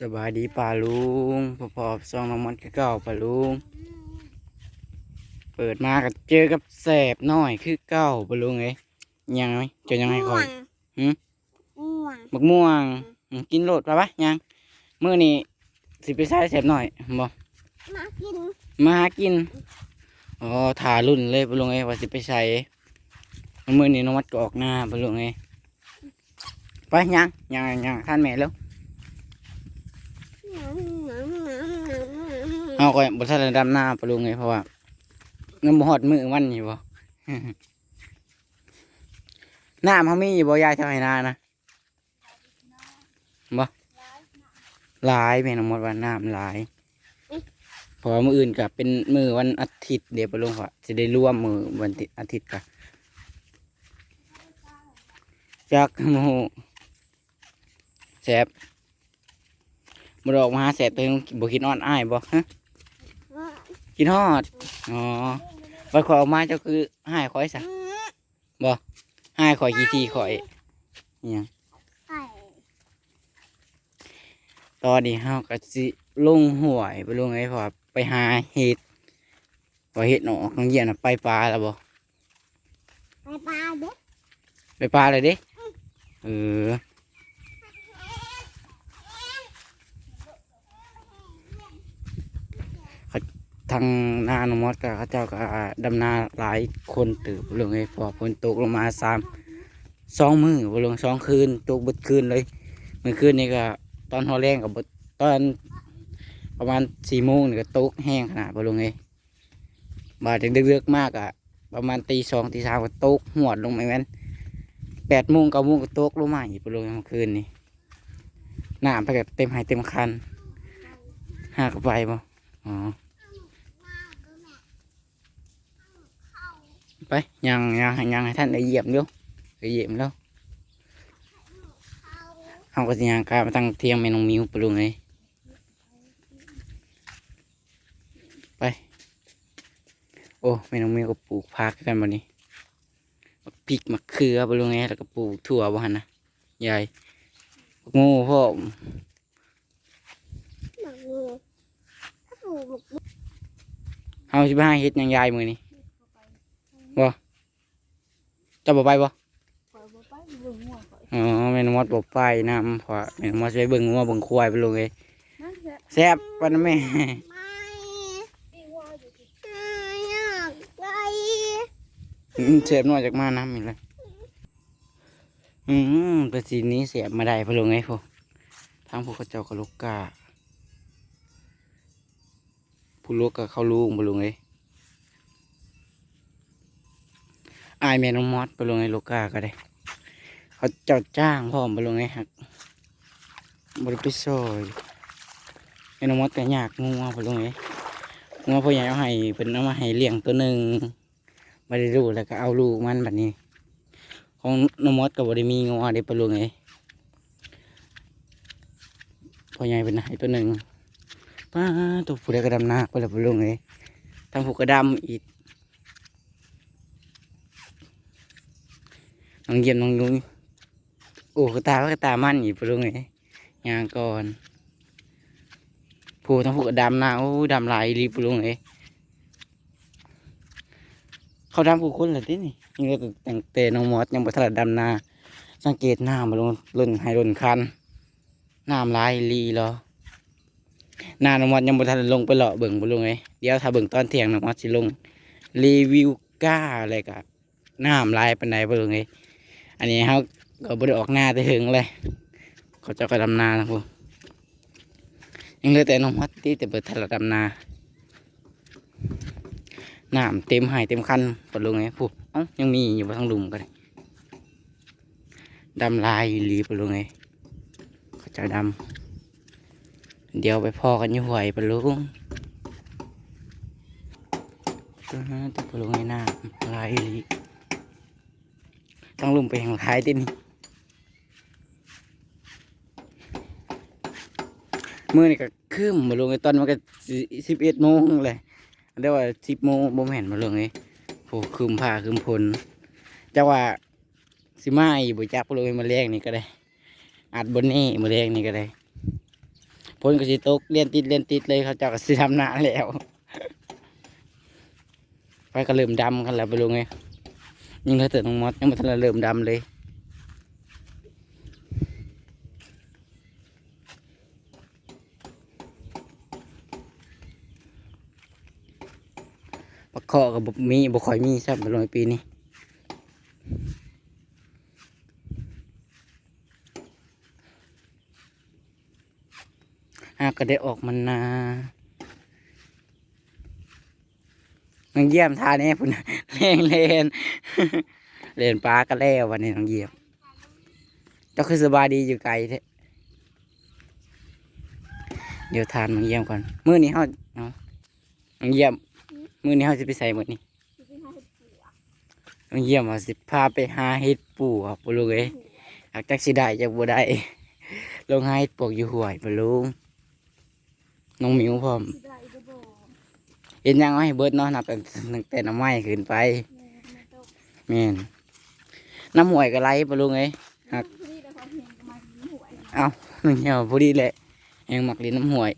สบายดีป่าลุงพอพอๆซองน้ำมันคือเก่าป่าลุง เปิดมาก็เจอกับแสบน้อยคือเก่าป่าลุงเอ้ยยังไหมเจะยังไงคอยหืมม่วงบักม่วงอืมกินโลดไปปะยังมื้อนี้สิไปใช้แสบหน่อยบ่มากินมาหากินอ๋อถารุ่นเลยป่าลุงเอ้ยว่าสิไปใช้มื้อนี้น้องมัดก็ออกหน้าป่าลุงเอ้ยไปยังยังยังท่านแม่แล้ว น้ำน้ำน้ำน้ำน้ำ เอาก็บทันได้ดำหน้าปลุงไงเพราะว่าเงินบ่ฮอดมือวันอยู่บ่น้ำเขามีอยู่บ่ยายทำให้นานะบ่หลายแม่นหมดว่าน้ำหลายเพอมื้ออื่นก็เป็นมือวันอาทิตย์เดี๋ยวปลุงว่าจะได้ร่วมมือวันอาทิตย์กะจักหมูแสบ บ่ดอกมาหาแสบตัวเองบ่คิดอ่อนอ้ายบ่ฮะกินฮอดอ๋อวันข่อยออกมาเจ้าคือหายข่อยซะหายข่อยกี่ทีข่อยอิหยังไก่ตอนนี้เฮาก็สิลงห่วยไปลงไอ้พอไปหาเห็ดว่าเห็ดหนอกน้องเยี่ยนน่ะไปปลาแล้วบ่ไปปลาเด็กไปปลาเลยเด้เออเขา ทางนาหนมอดก็เขาเจ้าก็ดำนาหลายคนตื่นไปลงไอ้พอฝนตกลงมาสามสองมือไปลงสองคืนตกบดคืนเลยเมื่อคืนนี้ก็ตอนฮอแรงกับบดตอนประมาณสี่โมงนี่ก็ตกแห้งขนาดบลงเลยบาดเดือกๆมากอะประมาณตีสองตีสามก็ตกหวดลงไปแม่นแปดโมงเก้าโมงก็ตกลงมาอีกบลงเมื่อคืนนี้น้ำไปกับเต็มหายเต็มคันหากไปบ่อ๋อ ไปยังยังยังให้ท่านได้เยี่ยบเดูได้เยี่ยบแล้วเขาก็ยางกามาตั้งเทียงแมนงมิวปลุงเลยไป โอ้แมนงมิวก็ปลูกผักกันบันนี้บักพริกมะเขือปลุงไงแล้วก็ปลูกถั่วบ้านนะยายบักงูพ่อเฮาสิไปหาเฮ็ดยังยายมือนี้บ่เจะบ่ไปบ่ปล่อยบ่ไปเบิ่งหัวข่อยอ๋อแม่น้องมดบ่ไปนํเพราะว่าแม่น้องมดสิไปเบิ่งงัวเบิ่งควายปลุงเลยนั่นแหละแซ่บปานนั้นแม่ไม่ไม่อยาไปอืมเสียบหน่อยจากมาน้ำอีกเลยอืมแต่สีนี้เสียบมาได้พะโลงไงพวกทางพวกเขาเจ้ากับลูกกาผู้ลูกกับเขาลูกพะโลงไง อายแม่น้องมอดพะโลงไงลูกกาก็ได้ เขาเจ้าจ้างพ่อมพะโลงไงหักบริไปซยแม่น้องมอดก็ยากงูพะโลงไงงูพ่อใหญ่เอาให้เป็นเอามาให้เลี้ยงตัวหนึ่งม่ได้รู้แล้วก็เอาลูกมันแบบนี้ ของนองมดกับบได้มีงัวได้ปลงไงพ่อใหญ่เป็นไหตัวหนึ่งป้าตัวผู้ใดกระดำหน้าไปแล้วปลงไงทำผูกกระดำอีก องเยี่ยมน้องยุ้ยโอ้กระตาก็กระตามันอีกปลุงไงยางก่อนผู้ทำผูกกระดำหน้าโอ้ดำลายรีปลุงไงเขาดำกูคนเลยที่นี่ยังแต่งเตะน้องมอสยังบทันได้ดำนา สังเกตหน้ำมาลงล่นให้ล่นคันน้ำลายลีเหรอหน้าน้องมอสยังบทันได้ลงไปเลาะเบิ่งบ่ลงไงเดี๋ยวถ้าเบิ่งตอนเที่ยงน้องมอสสิลงรีวิวก้าอะไรกะน้ำลายปานใดบ่ลงไง อันนี้เขาก็บ่ได้ออกหน้าแต่ถึงเลย เขาเจะก็ดำนานะพวกยังเหลือแต่น้องมอสที่แต่เบิดทันได้ดำนาน้ำเต็มหายเต็มคันปะลุงไงพูดเอ้ายังมีอยู่บนทั้งลุมก็ได้ดำลายอีหลีปะลุงไงเขาเจะดำเดี๋ยวไปพอกันอยู่หวยปะลุงตัวนั้นตัวปะลุงไงหน้าลายหลี ต้องลุมไปแห่งท้ายที่นี่มือนี่ก็คืมปะลุงไงตอนมันก็สิบเอ็ดโมงเลยเรียกว่าสิบโมงบ่แม่นมาเรื่องนี้โอ้คืมผ้าคืมพลจักว่าสิมาอีบ่จักเลยมาแรงนี่ก็ได้อัดบนนี่มาแรงนี่ก็ได้พ้นก็สิตกเรียนติดเรียนติดเลยเขาเจ้าก็สิทำหน้าแล้วไปก็เริ่มดำกันแล้วไปลุงไง ยังเหลือแต่น้องมอสยังไม่ทันได้เริ่มดำเลยปลาเคาะกับบมีบ่ค่อยมีใช่ไหมลงปีนี้หากก็ได้ออกมันนา น้องเยี่ยมทานี่พุ่นเล่นเล่นเล่นปลาก็แล้ววันนี้น้องเยี่ยมเจ้าคือสบายดีอยู่ไกลแท้เดี๋ยวทานน้องเยี่ยมก่อนมื้อนี้เฮาเนาะน้องเยี่ยมมื้อนี้เฮาสิไปใส่หมื้อนี้สิไปหาเห็ดปวกน้องเยี่ยมว่าสิพาไปหาเห็ดปูครับบ่รู้เอ้ยหากจักสิได้จักบ่ได้ลงหาเห็ดปวกอยู่ห้วยบ่ลุงน้องหมิวพร้อม เห็นยังเอาให้เบิดเนาะนับแต่ตั้งแต่น้ำไม้ขึ้นไปแม่นน้ำหวยก็ไหลปลุงเอ้ยเห็นก็มาเอาหนึ่งเหี่ยวพอดีแหละยังหมักลิ้นน้ำหวย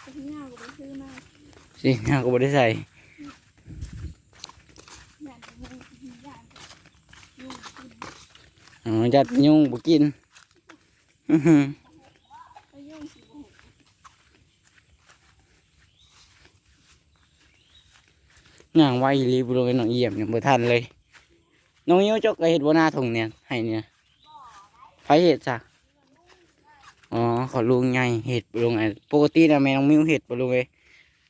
แต่ที่ง่ายก็ไปซื้อมาสิเงาก็บ่ได้ใส่จะยุ่งกินอ๋อจัดยุงบ่กินอื้อหือ ไปยุ่งสิบ่ ย่างไวอีหลีปะลุงเอ้ยน้องเยี่ยมยังบ่ทันเลย น้องยิ้วจกก็เห็ดบ่หน้าทงเนี่ยให้เนี่ยไผเห็ดซะอ๋อขอลุงใหญ่เห็ดลงไอ้ปกตินะแม่น้องมิ้วเห็ดปลงเอ้ย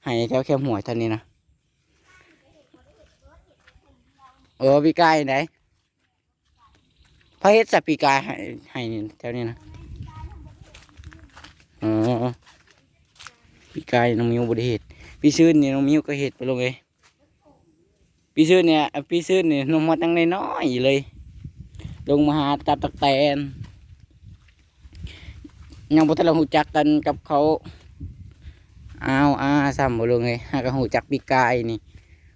ให้แถวแค่หัวท่านนี้นะเออพีกายไหนไผเห็ดสับพี่กายให้ให้แถวนี้นะอ๋อพีกายน้องมิ้วบ่ได้เห็ดพี่ชื่นนี่น้องมิ้วก็เห็ดปลงเอ้ย พี่ซื้อเนี่ยพี่ซื้อเนี่ยลงมาตั้งน้อยๆเลย ลงมาหาตับตะแตนยังบ่ทันเราหูจักกันกับเขาอ้าวอ้าซ้ำบ่ลงเลยหากหูจักปีกายนี่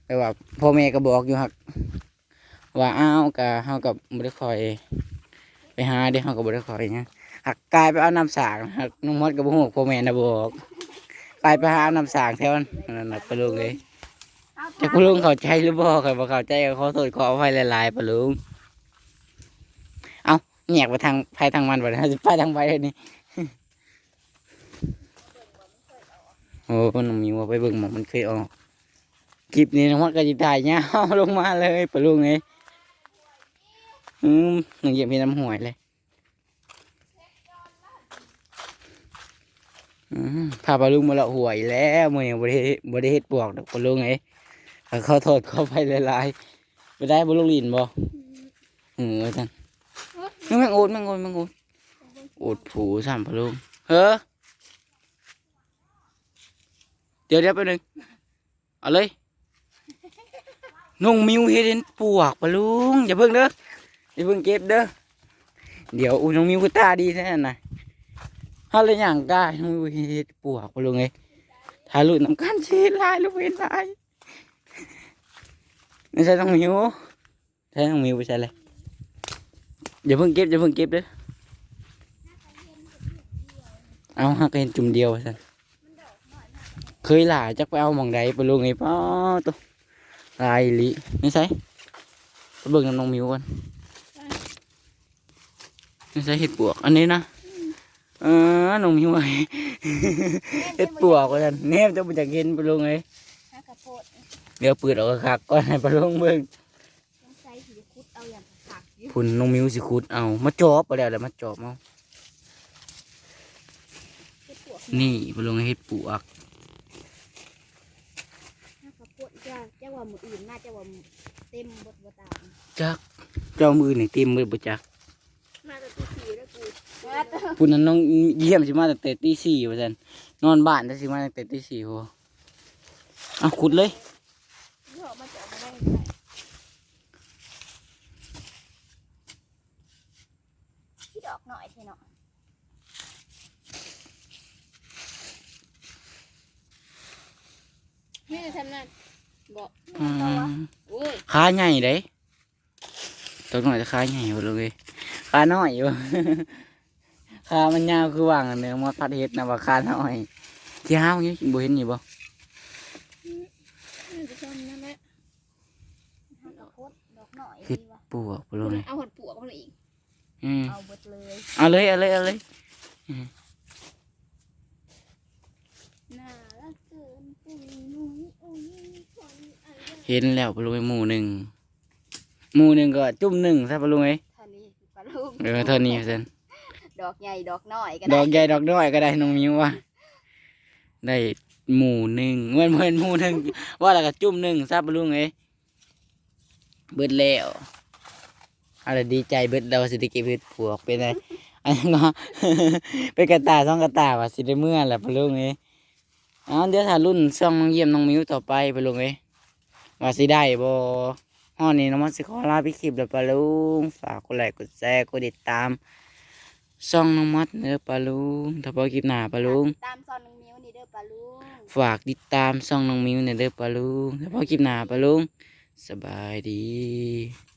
แปว่าพ่อแม่ก็บอกอยู่ฮักว่าอ้าวกะเฮากับบ่ได้คอย ไปหาเด้เฮาก็บ่ได้คอยหยังหักกายไปเอาน้ำสางหักน้องมดก็บ่ฮู้พ่อแม่น่ะบอกกายไปหาน้ำสางแถวนั้นน่ะไปลงเลย จะคุณลุงเข้าใจหรือบ่ครับบ่เข้าใจก็ขอโทษขออภัยหลายๆปะลุงเอาแยกไปทางไปทางมันบ่ได้ไปทางไปเลยนี่โอ้น้องมีว่าไปเบิ่งหมองมันเคยออกคลิปนี้น้องวัดก็จิถ่ายยาวลงมาเลยปะลุงเอ้ยอืมน้องเหยียบพี่น้ำหวยเลยพาปลาลุงมาละหวยแล้วมื้อนี้บ่ได้บ่ได้เฮ็ดปวกดอกปลาลุงเอ้ ยขอขอโทษขอไปหลายๆไปได้บุลูกลินบ่เออจังแม่งโอดแม่งโอดแม่งโอดโอดผูสามพะลุงเฮ้อเดี๋ยวเดี๋ยวไปบนึงเอาเลยนุ่งมิวเห็นปวกปะลุงอย่าเพิ่งเด้ออย่าเพิ่งเก็บเด้อเดี๋ยวอุ้ยน้องมิวก็ตาดีแท้น่ะฮาเลยอย่างกายน้องมิวเห็นปวกปะลุงเอ้ยถ่ายรูปน้ำกันชีลายลูกเห็นลาย ไม่ใช่ต้องมิวใช่ต้องมิวไปใช่เลยอย่าเพิ่งเก็บอย่าเพิ่งเก็บเด้อเอาหักเห็นจุ่มเดียวสันเคยหล่าจักไปเอาหมองใดไปลงไอ้ป้อตัวลายลิไม่ใช่ไปเบิ่งน้ำน้องมิวก่อนไม่ใช่เห็ดปวก อันนี้นะเออน้องมิวไอ้เห็ดปวกว่าสันเนมจะไปจากเห็นไปลงไอ้ เดี๋ยวเปิดออกคักๆก่อนให้ไปลงเบิ่งต้องใส่สีคุดเอาอย่างผักอยู่พุ่นน้องมิวสิขุดเอามาจอบไปแล้วแหละมาจอบเอาเห็ดปวกนี่ไปลงเฮ็ดปวกหากระโพดจ้าจ้าว่ามืออื่นน่าจะว่าเต็มบทบตามจักเจ้ามือนี่เต็มมือบ่จักมาแต่ตีสี่แล้วกูมาแต่พุ่นนั้นน้องเยี่ยมสิมาตั้งแต่ตีสี่ว่าซั่นนอนบ้านแต่สิมาตั้งแต่ตีสี่โหเอาขุดเลย ย่อมาจากมาได้ไหมที่ดอกหน่อยเถอะเนาะนี่ทำนั่นบอกอืมโอ้ยขาใหญ่เด้ตัวหน่อยจะขาใหญ่บ่เลยขาน้อยอยู่ ขามันยาวคือว่างอันเนื้อมอดพัดเฮ็ดนะว่าขาน้อยที่ห้าวนี่บ่เห็นอยู่บ่ น่าจะทำนั่นแหละ หันเอาโคตรดอกหน่อย เฮ็ด ดีวะ ปวกบ่รู้เลย เอาหดปวกมาเลยอีก อืมเอาเบิดเลยเอาเลยเอาเลยเอาเลยน่ารักเกินปุ้ยนุ้ยอุ้ยคนอะไรเห็นแล้วบ่รู้ไอ้หมู่หนึงหมู่หนึงก็จุ่มหนึงซะบ่รู้ไอ้เท่านี้ปลาลูกเออเท่านี้ซั่นดอกใหญ่ดอกน้อยก็ดได้อกใหญ่ดอกน้อยก็ได้น้องมิวว่าได้หมู่หนึงเหมือนเหมือนหมู่หนึงว่าแล้วก็จุ่มหนึงซะบ่รู้ไอ้เบิดแล้ว อะไรดีใจเบิดเราสิได้เก็บเฮ็ดปวกเป็นไงอันนั้นก็เป็นกระตายสองกระตายว่าสิได้เมื่อแหละปะลุงเอ้ยอ๋อเดี๋ยวถ้ารุ่นช่องน้องเยี่ยมน้องมิวต่อไปปะลุงเอ้ยว่าสิได้บ่ฮ้อนี้น้องมันสิขอลาพี่คลิปแล้วปะลุงฝากกดไลค์กดแชร์กดติดตามช่องน้องมัดเด้อปะลุงถ้าพอคลิปหน้าปะลุงตามซอนหนึ่งนิ้วนี่เด้อปลาลูกฝากติดตามช่องน้องมิวเนี่ยเด้อปะลุงถ้าพอคลิปหน้าปะลุงสบายดี